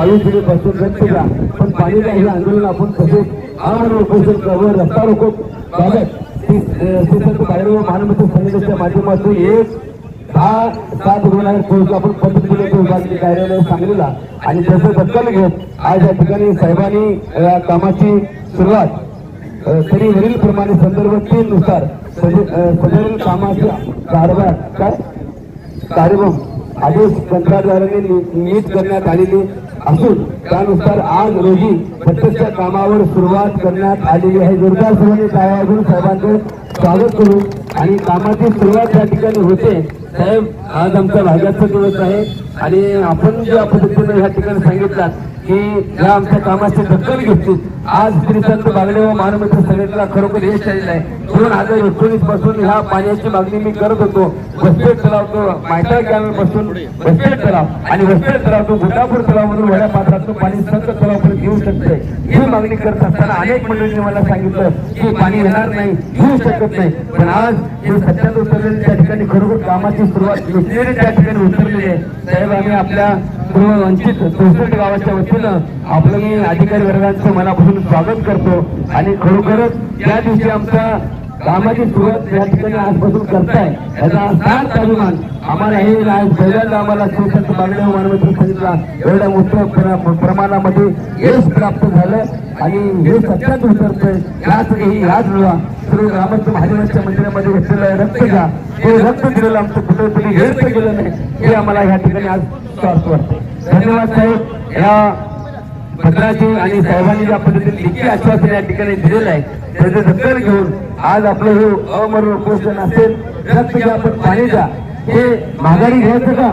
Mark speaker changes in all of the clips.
Speaker 1: बावीस दिवसपासून व्यक्त केला पण पाणी नाही हे आंदोलन आपण तसेच आमरण उपोषण करून रस्ता रोको. बाबत श्रीसंत महानमंत्री संघटनेच्या माध्यमातून एक दहा सात रुग्णालयात पोहोचलो. आपण पत्र दिलं कार्यालय सांगलीला. आणि त्याचं दक्कल घेत आज या ठिकाणी साहेबांनी कामाची सुरुवात तरी वरील प्रमाणे संदर्भ तीन नुसार सदरील कामाच्या कारभार काय? कार्यक्रम आदेश कंत्राटदाराने नि- नियुक्त करण्यात आलेली असून त्यानुसार आज रोजी प्रत्यक्ष कामावर सुरुवात करण्यात आलेली आहे. जोरदार सर्वांनी टाळ्या वाजवून साहेबांचं स्वागत करू. आणि कामाची सुरुवात या ठिकाणी होते. साहेब आज आमच्या भागाचा दिवस आहे. आणि आपण ज्या पद्धतीने ह्या ठिकाणी सांगितलं की या आमच्या कामाची दखल घेतली. आज श्री संत बागडे व महानमित्र संघटनेला खरोखर यश आलेलं आहे. दोन हजार एकोणीसपासून ह्या पाण्याची मागणी मी करत होतो. वसपेट तलाव तो मायटा कॅनलपासून वसपेट तलाव आणि वसपेट तलाव तो गुंडापूर तलावावरून वड्या पात्रातून पाणी संत तलावापर्यंत येऊ शकते ही मागणी करत असताना अनेक मंडळींनी मला सांगितलं की पाणी येणार नाही येऊ शकत नाही. पण आज हे सत्यात उतरलेले त्या ठिकाणी खरोखर कामाची सुरुवात मिशनरी त्या ठिकाणी उतरलेली आहे. साहेब आम्ही आपल्या सर्व वंचित चौसष्ट गावाच्या वतीनं आपलं मी अधिकारी वर्गांचं मनापासून स्वागत करतो. आणि खरोखरच त्या दिवशी आमचा कामाची सुरुवात या ठिकाणी आजपासून करताय. याचा सार्थ अभिमान. आम्हाला हे सगळ्यांना पहिल्यांदा आम्हाला शिवसंत बागडे मानवत्र सांगितला एवढ्या मोठ्या प्रमाणामध्ये यश प्राप्त झालं. आणि हे सत्यात उतरतंय. याच ही याच वेळा सर्व ग्रामस्थ महादेवांच्या मंदिरामध्ये घेतलेलं रक्त घ्या. हे रक्त दिलेलं आमचं कुठेतरी व्यर्थ गेलं नाही. हे आम्हाला या ठिकाणी आज स्वार्थ वाटतं धन्यवाद साहेब. या पत्राची आणि साहेबांनी ज्या पद्धतीने लिखी आश्वासन या ठिकाणी दिलेलं आहे त्याचे दखल घेऊन आज आपलं हे अमरण उपोषण असेल रक्त घ्या आपण पाणी द्या. हे माघारी घ्यायचं का?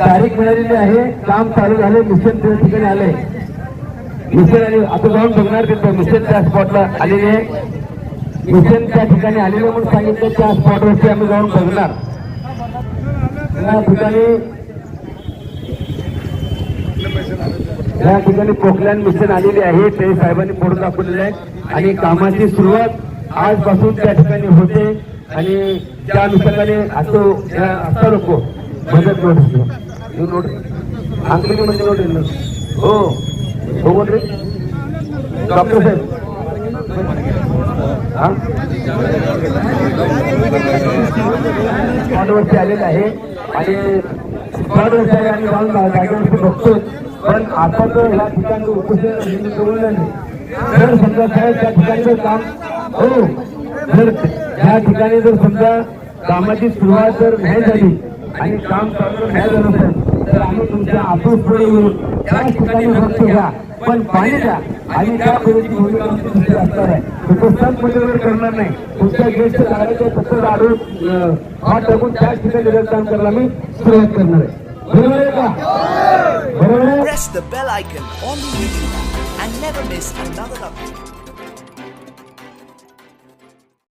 Speaker 1: तारीख मिळालेली आहे काम चालू झाले मिशन त्या ठिकाणी आलंय. मिशन आणि आता जाऊन बघणार तिथं मिशन त्या स्पॉटला आलेले आहे. मिशन त्या ठिकाणी आलेलं म्हणून सांगितलं त्या स्पॉटवरती आम्ही जाऊन बघणार. या ठिकाणी या ठिकाणी पोखल्यान मिशन आलेली आहे. ते साहेबांनी फोटो दाखवलेले आहे आणि कामाची सुरुवात आजपासून त्या ठिकाणी होते. आणि त्या अनुषंगाने असो असं नको मदत नोट म्हणजे नोट ही नोट नोट हो. हो बोल रे. डॉक्टर साहेब. हा? आलेलं आहे. आणि स्पॉटवरती आहे आणि जाऊन जागेवरती बघतोय. पण आता तर ह्या ठिकाणी उपस्थित कळलं नाही. जर समजा साहेब त्या ठिकाणचं काम हो. जर त्या ठिकाणी जर समजा कामाची सुरुवात जर नाही झाली आणि काम चालू नाही झालं तर आम्ही तुमच्या आपूस पुढे येऊन त्याच ठिकाणी फक्त घ्या पण पाणी द्या. आणि त्या पद्धतीची भूमिका आमची असणार आहे. उपस्थान पद्धतीवर करणार नाही. तुमच्या ज्येष्ठ लागायचं तसं आढळून हात टाकून त्याच ठिकाणी रक्तदान करायला मी सुरुवात करणार आहे. बरोबर आहे का? बरोबर आहे?
Speaker 2: Press the bell icon on the YouTube and never miss another update.